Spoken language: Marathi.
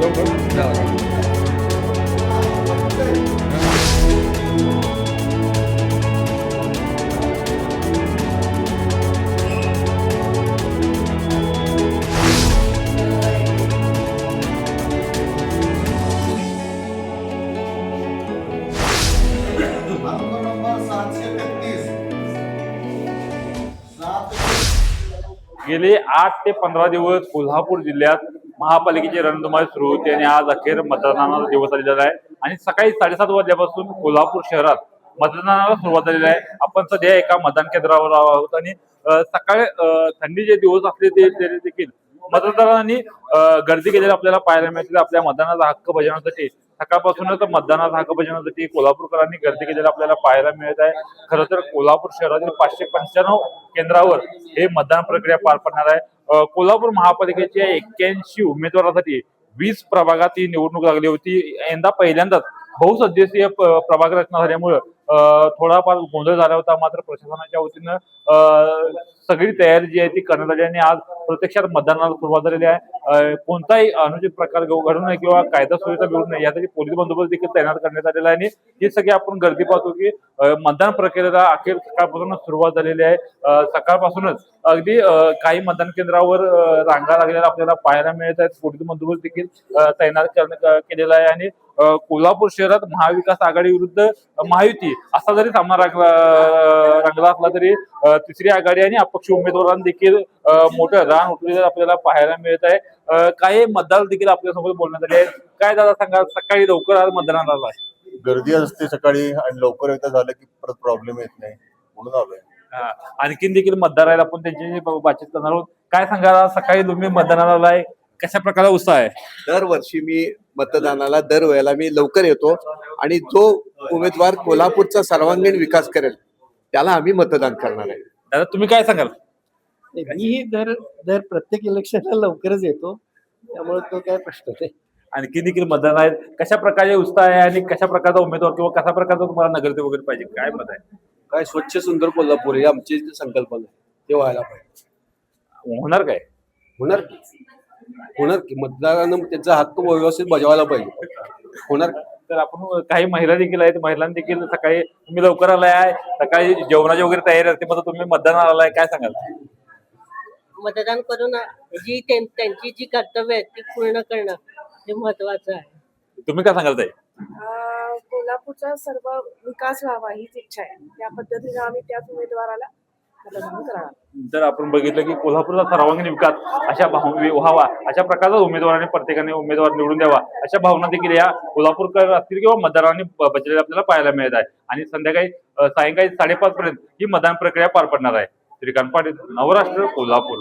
Go, go. गेले आठ ते पंधरा दिवस कोल्हापूर जिल्ह्यात महापालिकेची रणधुमाळी सुरू होती आणि आज अखेर मतदानाचा दिवस आलेला आहे. आणि सकाळी साडेसात वाजल्यापासून कोल्हापूर शहरात मतदानाला सुरुवात झालेली आहे. आपण सध्या एका मतदान केंद्रावर आहोत आणि सकाळी थंडीचे दिवस असले ते देखील मतदारांनी गर्दी केलेली आपल्याला पाहायला मिळते. आपल्या मतदानाचा हक्क बजावण्यासाठी सकाळपासूनच मतदानाचा हक्क बजावण्यासाठी कोल्हापूरकरांनी गर्दी केलेली आपल्याला पाहायला मिळत आहे. खरं तर कोल्हापूर शहरातील पाचशे पंच्याण्णव केंद्रावर हे मतदान प्रक्रिया पार पडणार आहे. कोल्हापूर महापालिकेच्या एक्क्याऐंशी उमेदवारासाठी वीस प्रभागात ही निवडणूक लागली होती. यंदा पहिल्यांदाच बहुसदस्यीय प- प्रभाग रचना झाल्यामुळं थोडाफार गोंधळ झाला होता. मात्र प्रशासनाच्या वतीनं सगळी तयारी जी आहे ती करण्यात आली आणि आज प्रत्यक्षात मतदानाला सुरुवात झालेली आहे. कोणताही अनुचित प्रकार घडू नये किंवा कायदा सुव्यवस्था बिघडू नये यासाठी पोलीस बंदोबस्त देखील तैनात करण्यात आलेला आहे आणि ही सगळी आपण गर्दी पाहतो की मतदान प्रक्रियेला अखेर सकाळपासूनच सुरुवात झालेली आहे. सकाळपासूनच अगदी काही मतदान केंद्रावर रांगा लागलेल्या आपल्याला पाहायला मिळत आहेत. पोलीस बंदोबस्त देखील तैनात करण्यात केलेला आहे आणि कोल्हापूर शहरात महाविकास आघाडी विरुद्ध महायुती असा जरी सामना रंगला रंगला असला तरी तिसरी आघाडी आणि अपक्ष उमेदवारांनी देखील मोठं रान उठलेलं आपल्याला पाहायला मिळत आहे. काही मतदार देखील आपल्यासोबत बोलण्यात आले आहेत. काय दादा सांगा सकाळी लवकर आज मतदानाला आला आहे? गर्दी असते सकाळी आणि लवकर एकदा झालं की परत प्रॉब्लेम येत नाही. म्हणून आलोय. हा. आणखीन देखील मतदार आहेत आपण त्यांची बातचीत करणार आहोत. काय सांगा सकाळी तुम्ही मतदानाला आलाय कशा प्रकारे उत्साह आहे? दरवर्षी मी मतदानाला दरवेळेला मी लवकर येतो आणि जो उमेदवार कोल्हापूरचा सर्वांगीण विकास करेल त्याला आम्ही मतदान करणार आहे. दादा तुम्ही काय सांगाल? मीही दर दर प्रत्येक इलेक्शनला लवकरच येतो. त्यामुळे तो काय प्रश्न नाही. आणखी देखील मतदान आहेत कशा प्रकारचे उत्साह आहे आणि कशा प्रकारचा उमेदवार किंवा कशा प्रकारचा तुम्हाला नगरसेवक वगैरे पाहिजे? काय मत आहे? काय स्वच्छ सुंदर कोल्हापूर ही आमची संकल्पना आहे. ते व्हायला पाहिजे. होणार काय? होणार की? होणार की? मतदारानं त्यांचा हक्क व्यवस्थित बजावायला पाहिजे. होणार की? तर आपण काही महिला देखील आहेत. महिलांनी देखील सकाळी तुम्ही लवकर आलाय. आहे सकाळी जेवणाची वगैरे तयारी असते. मग तुम्ही मतदानाला आलाय. काय सांगाल? मतदान करून जी त्यां- त्यांची जी कर्तव्य आहेत ती पूर्ण करणं हे महत्वाचं आहे. तुम्ही काय सांगाल ताई? कोल्हापूरचा सर्व विकास व्हावा हीच इच्छा आहे. त्या पद्धतीने आम्ही त्याच उमेदवाराला जर आपण बघितलं की कोल्हापूरचा सर्वांगीण विकास अशा भाव व्हावा अशा प्रकारचा उमेदवाराने प्रत्येकाने उमेदवार निवडून द्यावा अशा भावना देखील या कोल्हापूरकर असतील किंवा मतदारांनी बचलेल्या आपल्याला पाहायला मिळत आहे. आणि संध्याकाळी सायंकाळी साडेपाच पर्यंत ही मतदान प्रक्रिया पार पडणार आहे. श्रीकांत पाटील नवराष्ट्र कोल्हापूर.